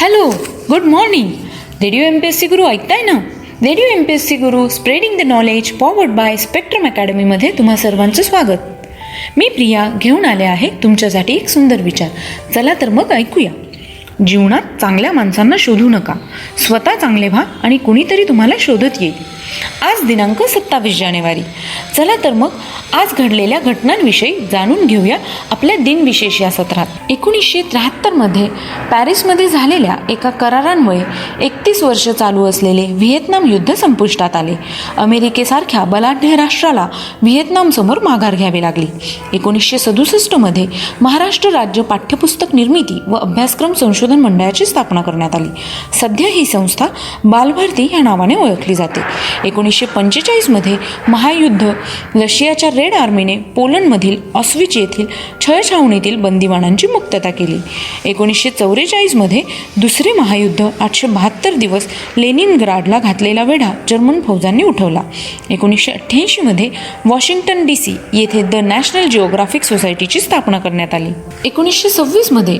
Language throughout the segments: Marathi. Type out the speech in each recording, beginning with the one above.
Hello good morning radio M P S C Guru ऐकताय ना? Radio M P S C Guru spreading the knowledge powered by Spectrum अकॅडमीमध्ये तुम्हा सर्वांचं स्वागत. मी प्रिया घेऊन आले आहे तुमच्यासाठी एक सुंदर विचार. चला तर मग ऐकूया. जीवनात चांगल्या माणसांना शोधू नका. स्वतः चांगले व्हा आणि कुणीतरी तुम्हाला शोधत येईल. आज दिनांक सत्तावीस जानेवारी. चला तर मग आज घडलेल्या घटनांविषयी जाणून घेऊया आपल्या दिनविशेष या सत्रात. एकोणीसशे त्र्याहत्तरमध्ये पॅरिसमध्ये झालेल्या एका करारांमुळे एकतीस वर्ष चालू असलेले व्हिएतनाम युद्ध संपुष्टात आले. अमेरिकेसारख्या बलाढ्य राष्ट्राला व्हिएतनामसमोर माघार घ्यावी लागली. एकोणीसशे सदुसष्टमध्ये महाराष्ट्र राज्य पाठ्यपुस्तक निर्मिती व अभ्यासक्रम संशोधन मंडळाची स्थापना करण्यात आली. सध्या ही संस्था बालभारती या नावाने ओळखली जाते. एकोणीसशे पंचेचाळीसमध्ये महायुद्ध रशियाच्या रेड आर्मीने पोलंडमधील ऑस्विच येथील छळछावणीतील बंदिवानांची मुक्तता केली. एकोणीसशे चौवेचाळीसमध्ये दुसरे महायुद्ध आठशे बहात्तर दिवस लेनिनग्राडला घातलेला वेढा जर्मन फौजांनी उठवला. एकोणीसशे अठ्ठ्याऐंशीमध्ये वॉशिंग्टन डी सी येथे द नॅशनल जिओग्राफिक सोसायटीची स्थापना करण्यात आली. एकोणीसशे सव्वीसमध्ये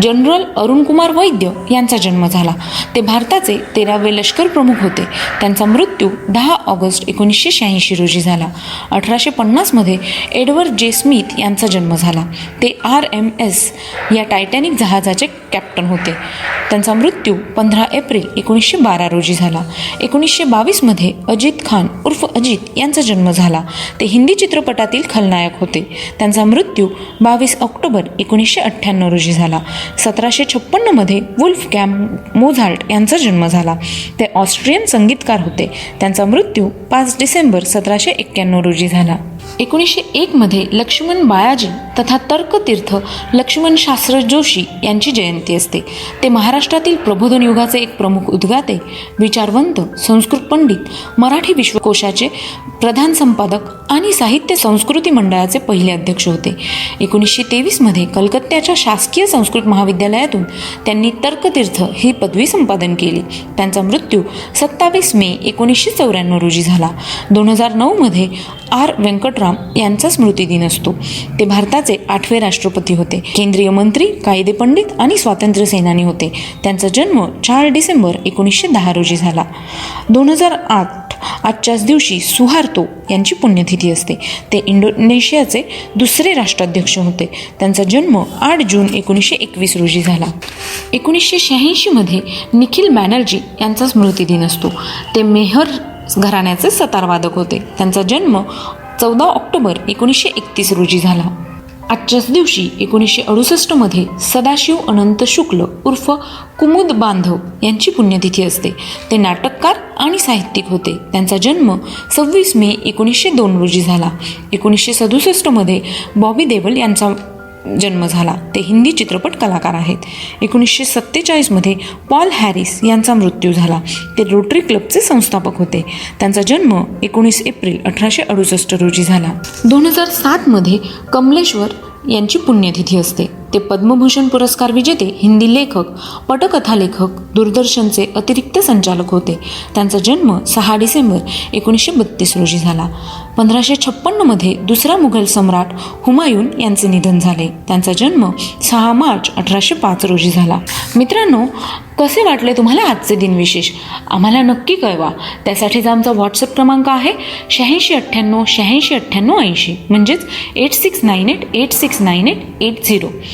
जनरल अरुणकुमार वैद्य यांचा जन्म झाला. ते भारताचे तेरावे लष्कर प्रमुख होते. त्यांचा मृत्यू दहा ऑगस्ट एकोणीसशे शहाऐंशी रोजी झाला. अठराशे पन्नासमध्ये एडवर्ड जे स्मिथ यांचा जन्म झाला. ते आर एम एस या टायटॅनिक जहाजाचे कॅप्टन होते. त्यांचा मृत्यू पंधरा एप्रिल एकोणीसशे बारा रोजी झाला. एकोणीसशे बावीसमध्ये अजित खान उर्फ अजित यांचा जन्म झाला. ते हिंदी चित्रपटातील खलनायक होते. त्यांचा मृत्यू बावीस ऑक्टोबर एकोणीसशे अठ्ठ्याण्णव रोजी झाला. सतराशे छप्पन्नमध्ये वुल्फ कॅम्प मोझाल्ट यांचा जन्म झाला. ते ऑस्ट्रियन संगीतकार होते. त्यांचा मृत्यू पाच डिसेंबर सतराशे एक्क्याण्णव रोजी झाला. एकोणीसशे एकमध्ये लक्ष्मण बाळाजी तथा तर्कतीर्थ लक्ष्मण शास्त्र जोशी यांची जयंती असते. ते महाराष्ट्रातील प्रबोधन युगाचे एक प्रमुख उद्गाते विचारवंत संस्कृत पंडित मराठी विश्वकोशाचे प्रधान संपादक आणि साहित्य संस्कृती मंडळाचे पहिले अध्यक्ष होते. एकोणीसशे तेवीसमध्ये कलकत्त्याच्या शासकीय संस्कृत महाविद्यालयातून त्यांनी तर्कतीर्थ ही पदवी संपादन केली. त्यांचा मृत्यू सत्तावीस मे एकोणीसशे चौऱ्याण्णव रोजी झाला. दोन हजार नऊमध्ये आर. राम यांचा स्मृतिदिन असतो. ते भारताचे आठवे राष्ट्रपती होते. केंद्रीय मंत्री कायदे पंडित आणि स्वातंत्र्य सेनानी होते. त्यांचा जन्म चार डिसेंबर एकोणीसशे दहा रोजी झाला. दोन हजार आठ आजच्याच दिवशी सुहार्तो यांची पुण्यतिथी असते. ते इंडोनेशियाचे दुसरे राष्ट्राध्यक्ष होते. त्यांचा जन्म आठ जून एकोणीसशे एकवीस रोजी झाला. एकोणीसशे शहाऐंशीमध्ये निखिल बॅनर्जी यांचा स्मृतिदिन असतो. ते मेहर घराण्याचे सतारवादक होते. त्यांचा जन्म चौदा ऑक्टोबर एकोणीसशे एकतीस रोजी झाला. आजच्याच दिवशी एकोणीसशे अडुसष्टमध्ये सदाशिव अनंत शुक्ल उर्फ कुमुद बांधव यांची पुण्यतिथी असते. ते नाटककार आणि साहित्यिक होते. त्यांचा जन्म सव्वीस मे एकोणीसशे दोन रोजी झाला. एकोणीसशे सदुसष्टमध्ये बॉबी देवल यांचा जन्म झाला. ते हिंदी चित्रपट कलाकार आहेत. एकोणीसशे सत्तेचाळीसमध्ये पॉल हॅरिस यांचा मृत्यू झाला. ते रोटरी क्लबचे संस्थापक होते. त्यांचा जन्म एकोणीस एप्रिल अठराशे अडुसष्ट रोजी झाला. दोन हजार सातमध्ये कमलेश्वर यांची पुण्यतिथी असते. ते पद्मभूषण पुरस्कार विजेते हिंदी लेखक पटकथा लेखक दूरदर्शनचे अतिरिक्त संचालक होते. त्यांचा जन्म सहा डिसेंबर एकोणीसशे बत्तीस रोजी झाला. पंधराशे छप्पन्नमध्ये दुसरा मुघल सम्राट हुमायून यांचे निधन झाले. त्यांचा जन्म सहा मार्च अठराशे पाच रोजी झाला. मित्रांनो कसे वाटले तुम्हाला आजचे दिनविशेष आम्हाला नक्की कळवा. त्यासाठीचा आमचा व्हॉट्सअप क्रमांक आहे शहाऐंशी अठ्ठ्याण्णव शहाऐंशी अठ्ठ्याण्णव ऐंशी म्हणजेच eight six nine eight eight six nine eight eight zero